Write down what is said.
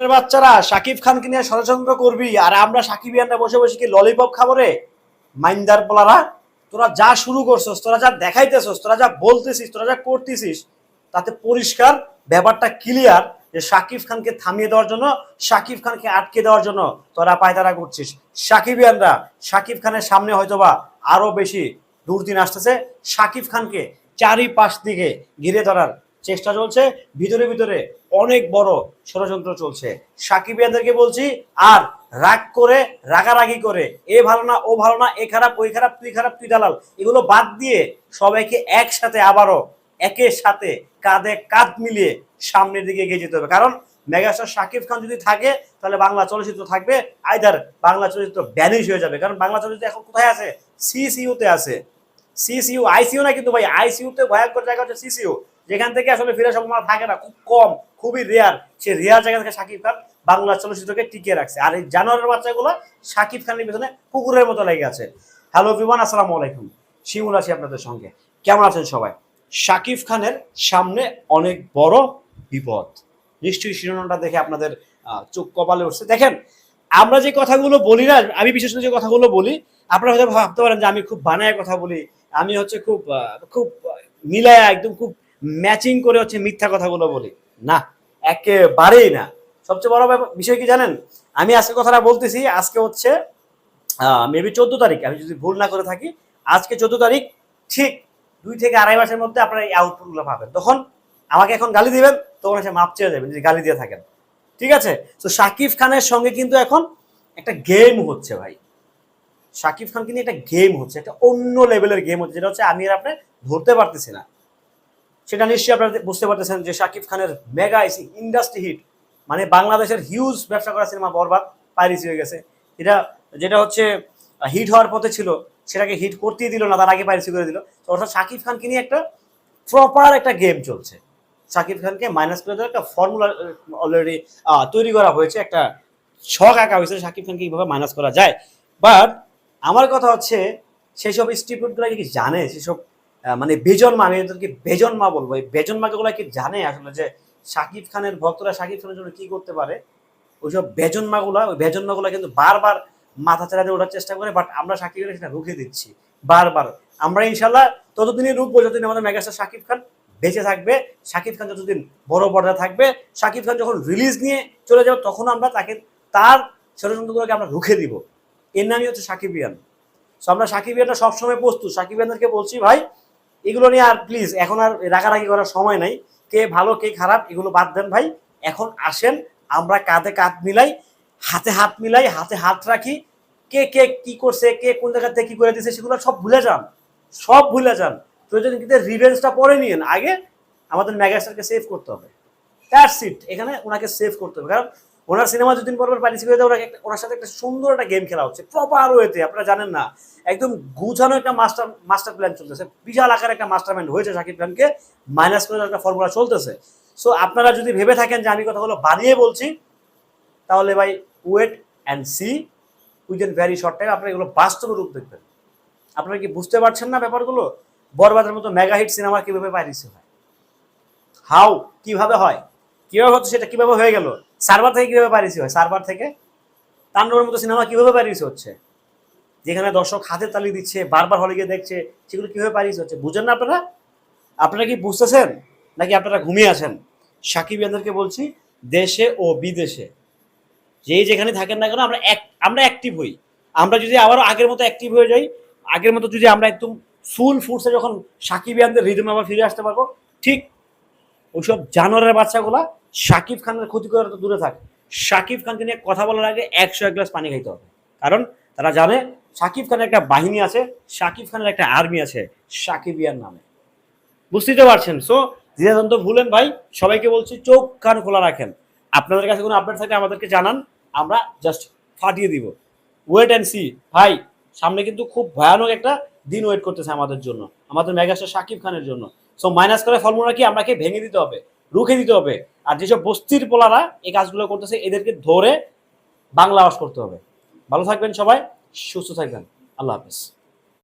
বাচ্চারা, সাকিব খানকে নিয়ে ষড়যন্ত্র করবি, আর আমরা সাকিব ইয়ানরা বসে বসে কি ললিপপ খাব রে? মাইন্দার পোলারা, তোরা যা শুরু করছস, তোরা যা দেখাইতেছস, তোরা যা বলতেছিস, তোরা যা করতেছিস, তাতে পরিষ্কার ব্যাপারটা ক্লিয়ার যে সাকিব খানকে থামিয়ে দেওয়ার জন্য, সাকিব খানকে আটকে দেওয়ার জন্য তোরা পায়তারা করছিস। সাকিব সাকিবিয়ানরা সাকিব খানের সামনে হয়তোবা আরও বেশি দুর্দিন আসতেছে। সাকিব খানকে চারিপাশ দিকে ঘিরে ধরার চেষ্টা চলছে, ভিতরে ভিতরে অনেক বড় ষড়যন্ত্র চলছে। সাকিবিয়ানদেরকে বলছি, আর রাগ করে, রাগারাগি করে, এ ভালো না, ও ভালো না, এ খারাপ, ওই খারাপ, তুই খারাপ, তুই দালাল, এগুলো বাদ দিয়ে সবাইকে একসাথে আবারও একের সাথে কাঁধে কাঁধ মিলিয়ে সামনের দিকে এগিয়ে যেতে হবে। কারণ মেগাস্টার শাকিব খান যদি থাকে, তাহলে বাংলা চলচ্চিত্র থাকবে আইদার বাংলা চলচ্চিত্র ব্যানিশ হয়ে যাবে। কারণ বাংলা চলচ্চিত্র এখন কোথায় আছে? সিসিইউতে আছে। সিসিইউ আইসিইউ না কিন্তু ভাই আইসিইউতে ভয়ঙ্কর জায়গা হচ্ছে সিসিউ যেখান থেকে আসলে ফিরে সম্ভাবনা থাকে না, খুব কম, খুবই রেয়ার সে রেয়ার জায়গা থেকে শাকিব খান বাংলা চলচ্চিত্রকে টিকিয়ে রাখছে। আর এই জানোয়ারের বাচ্চাগুলো শাকিব খানের পিছনে কুকুরের মতো লেগে আছে। হ্যালো বিমান আসসালামু আলাইকুম। শিমুল আছি আপনাদের সঙ্গে। কেমন আছেন সবাই? শাকিব খানের সামনে অনেক বড় বিপদ। নিশ্চয়ই শিরোনামটা দেখে আপনাদের চোখ কপালে উঠছে। দেখেন, আমরা যে কথাগুলো বলি না, আমি বিশেষ করে যে কথাগুলো বলি আপনারা হয়তো ভাবতে পারেন যে আমি খুব বানায় কথা বলি, আমি হচ্ছে খুব খুব মিলায়া একদম খুব ম্যাচিং করে হচ্ছে মিথ্যা কথাগুলো বলি। না, একেবারেই না। সবচেয়ে বড় বিষয় কি জানেন? আমি আজকে কথাটা বলতেছি, আজকে হচ্ছে মেবি চোদ্দ তারিখ। আমি যদি ভুল না করে থাকি, আজকে চোদ্দ তারিখ, ঠিক দুই থেকে আড়াই মাসের মধ্যে আপনারা এই আউটপুটগুলো পাবেন। তখন আমাকে এখন গালি দিবেন, তখন এসে মাপ চেয়ে যাবেন, যদি গালি দিয়ে থাকেন। ঠিক আছে? তো শাকিব খানের সঙ্গে কিন্তু এখন একটা গেম হচ্ছে ভাই। শাকিব খান কিন্তু একটা গেম হচ্ছে, একটা অন্য লেভেলের গেম হচ্ছে, যেটা হচ্ছে আমি আর আপনি ধরতে পারতেছি না। সেটা নিশ্চয়ই আপনারা বুঝতে পারতেছেন যে শাকিব খানের মেগা ইন্ডাস্ট্রি হিট মানে বাংলাদেশের হিউজ ব্যবসা করা সিনেমা বরবাদ পাইরিসি হয়ে গেছে। এটা, যেটা হচ্ছে হিট হওয়ার পথে ছিল, সেটাকে হিট করতেই দিল না, তার আগে পাইরিসি করে দিল। অর্থাৎ শাকিব খানকে নিয়ে একটা প্রপার একটা গেম চলছে। শাকিব খানকে মাইনাস করে দেওয়ার একটা ফর্মুলা অলরেডি তৈরি করা হয়েছে, একটা শখ আঁকা হয়েছে শাকিব খানকে কীভাবে মাইনাস করা যায়। বাট আমার কথা হচ্ছে, সেসব স্টিপিউটগুলো কি জানে? সেসব মানে বেজন্মা আমি এদেরকে বেজন্মা বলব। এই বেজন্মাগুলো কি জানে আসলে যে শাকিব খানের ভক্তরা শাকিব খানের জন্য কি করতে পারে? ওই ওইসব বেজন্মাগুলা ওই বেজন্মাগুলা কিন্তু বারবার মাথা দিয়ে ওঠার চেষ্টা করে বাট আমরা শাকিব খানের সেটা রুখে দিচ্ছি। বারবার। আমরা ইনশাল্লাহ ততদিনই রুখবো যতদিন আমাদের মেগাস্টার শাকিব খান বেঁচে থাকবে শাকিব খান যতদিন বড় পর্দা থাকবে শাকিব খান যখন রিলিজ নিয়ে চলে যাবে, তখন আমরা তাকে, তার ষড়যন্ত্রগুলোকে আমরা রুখে দিব। এর নামই হচ্ছে সাকিবিয়ান সো আমরা সাকিবিয়ানরা সবসময় প্রস্তুত। সাকিবিয়ানদেরকে বলছি, ভাই, এগুলো নিয়ে আর প্লিজ এখন আর রাগারাগি করার সময় নাই। কে ভালো, কে খারাপ, এগুলো বাদ দেন ভাই। এখন আসেন, আমরা কাঁধে কাঁধ মিলাই, হাতে হাত মিলাই, হাতে হাত রাখি। কে কে কি করছে, কে কোন জায়গা থেকে কি করে দিচ্ছে সেগুলো সব ভুলে যান। সব ভুলে যান। প্রয়োজন কিন্তু রিভেঞ্জটা পরে নিয়েন। আগে আমাদের মেগাস্টারকে সেভ করতে হবে। দ্যাটস ইট এখানে ওনাকে সেভ করতে হবে। কারণ ওনার সিনেমা দুদিন পর পর পার্টিসিপেট ওনাকে একটা- ওনার সাথে একটা সুন্দর একটা গেম খেলা হচ্ছে প্রপার ওয়েতে, আপনারা জানেন না। একদম গুছানো একটা মাস্টার মাস্টার প্ল্যান চলতেছে, বিশাল আকার একটা মাস্টার প্ল্যান হয়েছে শাকিব খানকে মাইনাস করে একটা ফর্মুলা চলতেছে। সো আপনারা যদি ভেবে থাকেন যে আমি কথাগুলো বানিয়ে বলছি, তাহলে ভাই wait and see within very short time আপনারা এগুলো বাস্তব রূপ দেখবেন। আপনারা কি বুঝতে পারছেন না ব্যাপারগুলো? বরবাদের মতো মেগা হিট সিনেমা কীভাবে পাইরিসি হয় হাউ কীভাবে হয়? কীভাবে হচ্ছে সেটা কীভাবে হয়ে গেল? সার্ভার থেকে কীভাবে পাইরিসি হয়? সার্ভার থেকে তাণ্ডবের মতো সিনেমা কীভাবে পাইরিসি হচ্ছে? যেখানে দর্শক হাতে তালি দিচ্ছে, বারবার হলে গিয়ে দেখছে, সেগুলো কীভাবে পাইরিসি হচ্ছে? বুঝেন না আপনারা? আপনারা কি বুঝতেছেন? নাকি আপনারা ঘুমিয়ে আছেন? সাকিব ইয়ানদেরকে বলছি, দেশে ও বিদেশে, যেই যেখানে থাকেন না কেন, আমরা এক আমরা অ্যাক্টিভ হই। আমরা যদি আবারও আগের মতো অ্যাক্টিভ হয়ে যাই, আগের মতো যদি আমরা একদম ফুল ফুডসে যখন সাকিব ইয়ানদের রিদম আবার ফিরে আসতে পারব, ঠিক ওইসব জানোয়ারের বাচ্চাগুলা সাকিব খানের ক্ষতি করার তো দূরে থাক। সাকিব খানকে নিয়ে কথা বলার আগে একশো এক গ্লাস পানি খাইতে হবে। কারণ তারা জানে সাকিব খানের একটা বাহিনী আছে সাকিব খানের একটা আর্মি আছে সাকিবিয়ার নামে। বুঝতেই তো পারছেন? সো দ্বিধাদ্বন্দ্ব ভুলেন ভাই, সবাইকে বলছি চোখ কান খোলা রাখেন। আপনাদের কাছে কোনো আপডেট থাকে আমাদেরকে জানান, আমরা জাস্ট ফাটিয়ে দিব। ওয়েট অ্যান্ড সি ভাই, সামনে কিন্তু খুব ভয়ানক একটা দিন ওয়েট করতেছে আমাদের জন্য, আমাদের মেগাস্টার সাকিব খানের জন্য। সো মাইনাস করে ফর্মুলা কি আমরাকে ভেঙে দিতে হবে? রুখে দিতে হবে। আর যেসব বস্তির পোলারা এই কাজগুলো করতেছে, এদেরকে ধরে বাংলা আওয়াজ করতে হবে। ভালো থাকবেন সবাই, সুস্থ থাকবেন। আল্লাহ হাফিজ।